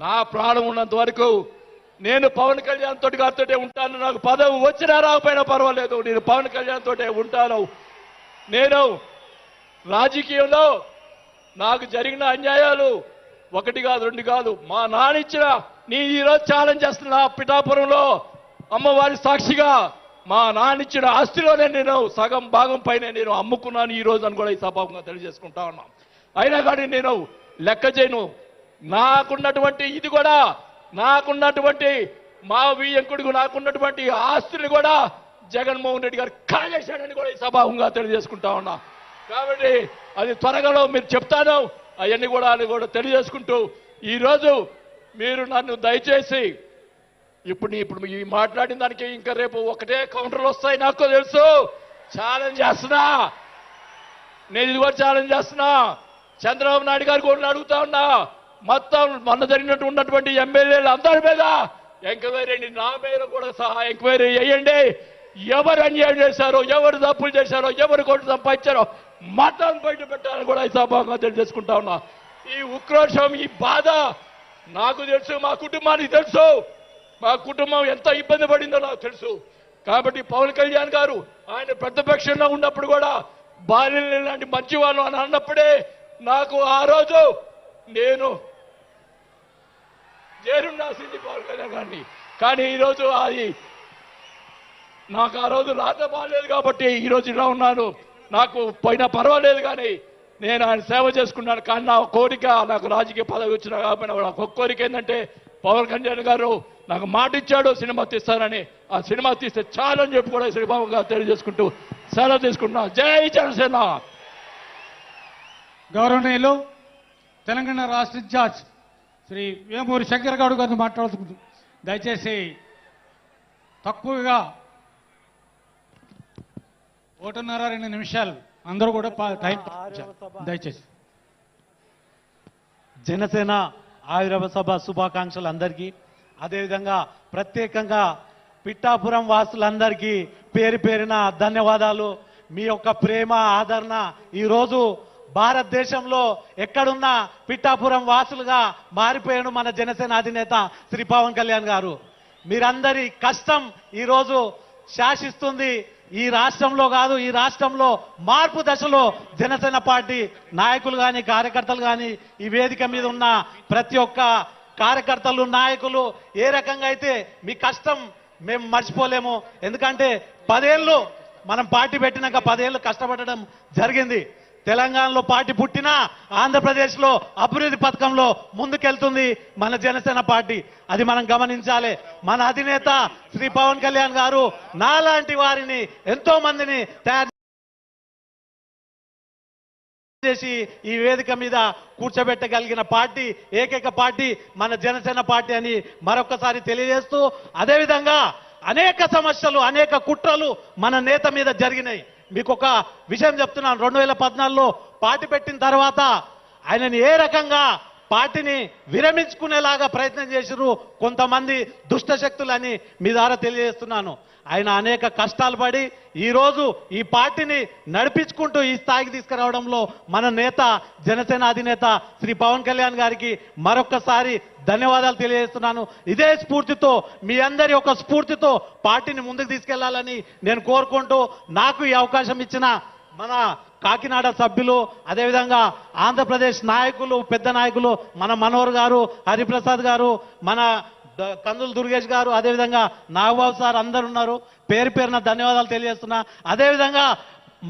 నా ప్రాణం ఉన్నంత వరకు నేను పవన్ కళ్యాణ్ తోటి గారితోటే ఉంటాను. నాకు పదవి వచ్చినా రాకపోయినా పర్వాలేదు. నేను పవన్ కళ్యాణ్ తోటే ఉంటాను. నేను రాజకీయంలో నాకు జరిగిన అన్యాయాలు ఒకటి కాదు రెండు కాదు. మా నానిచ్చిన నీ ఈరోజు ఛాలెంజ్ చేస్తున్నా పిఠాపురంలో అమ్మవారి సాక్షిగా మా నానిచ్చిన ఆస్తిలోనే నేను సగం భాగం పైన నేను అమ్ముకున్నాను. ఈ రోజు అని కూడా ఈ సభాపంగా తెలియజేసుకుంటా ఉన్నా. అయినా కానీ నేను లెక్క చేయను. నాకున్నటువంటి ఇది కూడా నాకున్నటువంటి మా వియ్యంకుడికి నాకున్నటువంటి ఆస్తులు కూడా జగన్మోహన్ రెడ్డి గారు కాజేశాడని కూడా ఈ సభాముగా తెలియజేసుకుంటా ఉన్నా. కాబట్టి అది త్వరగాలో మీరు చెప్తాను అవన్నీ కూడా అని కూడా తెలియజేసుకుంటూ ఈరోజు మీరు నన్ను దయచేసి ఇప్పుడు ఇప్పుడు ఈ మాట్లాడిన దానికి ఇంకా రేపు ఒకటే కౌంటర్లు వస్తాయి నాకు తెలుసు. ఛాలెంజ్ చేస్తున్నా. నేను ఇది కూడా ఛాలెంజ్ చేస్తున్నా. చంద్రబాబు నాయుడు గారు కూడా అడుగుతా ఉన్నా. మొత్తం మొన్న జరిగినట్టు ఉన్నటువంటి ఎమ్మెల్యేలు అందరి మీద ఎంక్వైరీ నా మీద కూడా సహా ఎంక్వైరీ చేయండి. ఎవరు అన్యాయం చేశారో ఎవరు తప్పులు చేశారో ఎవరు కొట్టు సంపాదించారో మతం బయట పెట్టాలని కూడా ఈ సభాగా తెలియజేసుకుంటా ఉన్నా. ఈ ఉక్రోషం ఈ బాధ నాకు తెలుసు మా కుటుంబానికి తెలుసు. మా కుటుంబం ఎంత ఇబ్బంది పడిందో నాకు తెలుసు. కాబట్టి పవన్ కళ్యాణ్ గారు ఆయన ప్రతిపక్షంలో ఉన్నప్పుడు కూడా బాల్యం లాంటి మంచివాళ్ళు అని అన్నప్పుడే నాకు ఆ రోజు నేను చేరుండాల్సింది పవన్ కళ్యాణ్ గారిని. కానీ ఈరోజు అది నాకు ఆ రోజు రాత బాగాలేదు కాబట్టి ఈరోజు ఇలా ఉన్నాను. నాకు పోయినా పర్వాలేదు కానీ నేను ఆయన సేవ చేసుకున్నాను. కానీ నా కోరిక నాకు రాజకీయ పదవి వచ్చిన కాబట్టి నాకు ఒక కోరిక ఏంటంటే పవన్ కళ్యాణ్ గారు నాకు మాట ఇచ్చాడు సినిమా తీస్తానని ఆ సినిమా తీస్తే చాలు అని చెప్పి కూడా శ్రీబాబుగా తెలియజేసుకుంటూ సెలవు తీసుకుంటున్నా. జై జనసేన! గౌరవనీయులు తెలంగాణ రాష్ట్ర ఇన్ఛార్జ్ శ్రీ వేమూరి శంకర్ గౌడ్ గారిని మాట్లాడుతుంది. దయచేసి తక్కువగా ఒకటిన్నర రెండు నిమిషాలు అందరూ కూడా టైం దయచేసి. జనసేన ఆవిర్భావ సభ శుభాకాంక్షలు అందరికీ. అదేవిధంగా ప్రత్యేకంగా పిట్టాపురం వాసులందరికీ పేరు పేరిన ధన్యవాదాలు. మీ యొక్క ప్రేమ ఆదరణ ఈరోజు భారతదేశంలో ఎక్కడున్నా పిట్టాపురం వాసులుగా మారిపోయాడు మన జనసేన అధినేత శ్రీ పవన్ కళ్యాణ్ గారు. మీరందరి కష్టం ఈరోజు శాసిస్తుంది. ఈ రాష్ట్రంలో కాదు ఈ రాష్ట్రంలో మార్పు దశలో జనసేన పార్టీ నాయకులు కానీ కార్యకర్తలు కానీ ఈ వేదిక మీద ఉన్న ప్రతి ఒక్క కార్యకర్తలు నాయకులు ఏ రకంగా అయితే మీ కష్టం మేము మర్చిపోలేము. ఎందుకంటే పదేళ్ళు మనం పార్టీ పెట్టినాక పదేళ్ళు కష్టపడడం జరిగింది. తెలంగాణలో పార్టీ పుట్టినా ఆంధ్రప్రదేశ్లో అభివృద్ధి పథకంలో ముందుకెళ్తుంది మన జనసేన పార్టీ. అది మనం గమనించాలి. మన అధినేత శ్రీ పవన్ కళ్యాణ్ గారు నాలాంటి వారిని ఎంతో మందిని తయారు చేసి ఈ వేదిక మీద కూర్చోబెట్టగలిగిన పార్టీ ఏకైక పార్టీ మన జనసేన పార్టీ అని మరొకసారి తెలియజేస్తూ అదేవిధంగా అనేక సమస్యలు అనేక కుట్రలు మన నేత మీద జరిగినాయి. మీకు ఒక విషయం చెప్తున్నాను. రెండు వేల పద్నాలుగులో పార్టీ పెట్టిన తర్వాత ఆయనని ఏ రకంగా పార్టీని విరమించుకునేలాగా ప్రయత్నం చేసిరు కొంతమంది దుష్ట శక్తులని మీ ద్వారా తెలియజేస్తున్నాను. ఆయన అనేక కష్టాలు పడి ఈరోజు ఈ పార్టీని నడిపించుకుంటూ ఈ స్థాయికి తీసుకురావడంలో మన నేత జనసేన అధినేత శ్రీ పవన్ కళ్యాణ్ గారికి మరొక్కసారి ధన్యవాదాలు తెలియజేస్తున్నాను. ఇదే స్ఫూర్తితో మీ అందరి యొక్క స్ఫూర్తితో పార్టీని ముందుకు తీసుకెళ్ళాలని నేను కోరుకుంటూ నాకు ఈ అవకాశం ఇచ్చిన మన కాకినాడ సభ్యులు అదేవిధంగా ఆంధ్రప్రదేశ్ నాయకులు పెద్ద నాయకులు మన మనోహర్ గారు హరిప్రసాద్ గారు మన కందులు దుర్గేష్ గారు అదేవిధంగా నాగబాబు సార్ అందరు ఉన్నారు పేరు పేరున ధన్యవాదాలు తెలియజేస్తున్నా. అదేవిధంగా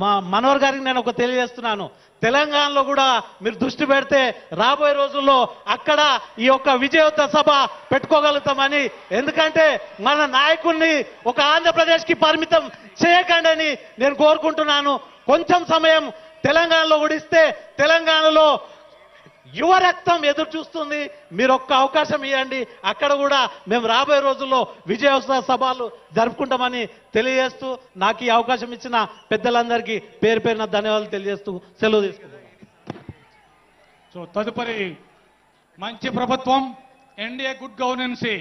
మా మనోహర్ గారికి నేను ఒక తెలియజేస్తున్నాను. తెలంగాణలో కూడా మీరు దృష్టి పెడితే రాబోయే రోజుల్లో అక్కడ ఈ యొక్క విజయోత్సవ సభ పెట్టుకోగలుగుతామని. ఎందుకంటే మన నాయకుల్ని ఒక ఆంధ్రప్రదేశ్కి పరిమితం చేయకండి నేను కోరుకుంటున్నాను. కొంచెం సమయం తెలంగాణలో కూడా ఇస్తే తెలంగాణలో యువ రక్తం ఎదురు చూస్తుంది. మీరు ఒక్క అవకాశం ఇవ్వండి అక్కడ కూడా మేము రాబోయే రోజుల్లో విజయోత్సవ సభలు జరుపుకుంటామని తెలియజేస్తూ నాకు ఈ అవకాశం ఇచ్చిన పెద్దలందరికీ పేరు పేరున ధన్యవాదాలు తెలియజేస్తూ సెలవు తీసుకుంటాం సో తదుపరి మంచి ప్రభుత్వం ఎన్డీఏ గుడ్ గవర్నెన్సీ.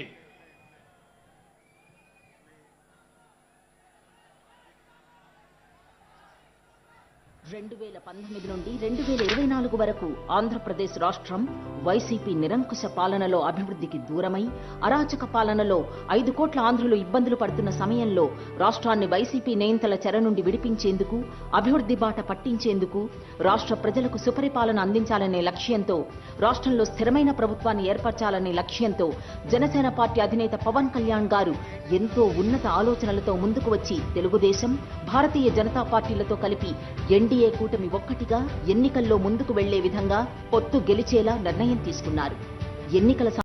రెండు వేల పంతొమ్మిది నుండి రెండు వేల ఇరవై నాలుగు వరకు ఆంధ్రప్రదేశ్ రాష్ట్రం వైసీపీ నిరంకుశ పాలనలో అభివృద్ధికి దూరమై అరాచక పాలనలో ఐదు కోట్ల ఆంధ్రులు ఇబ్బందులు పడుతున్న సమయంలో రాష్ట్రాన్ని వైసీపీ నేంతల చెర నుండి విడిపించేందుకు అభివృద్ధి బాట పట్టించేందుకు రాష్ట్ర ప్రజలకు సుపరిపాలన అందించాలనే లక్ష్యంతో రాష్ట్రంలో స్థిరమైన ప్రభుత్వాన్ని ఏర్పరచాలనే లక్ష్యంతో జనసేన పార్టీ అధినేత పవన్ కళ్యాణ్ గారు ఎంతో ఉన్నత ఆలోచనలతో ముందుకు వచ్చి తెలుగుదేశం భారతీయ జనతా పార్టీలతో కలిపి ఎన్డీ ఎన్డీఏ కూటమి ఒక్కటిగా ఎన్నికల్లో ముందుకు వెళ్ళే విధంగా పొత్తు గెలిచేలా నిర్ణయం తీసుకున్నారు. ఎన్నికల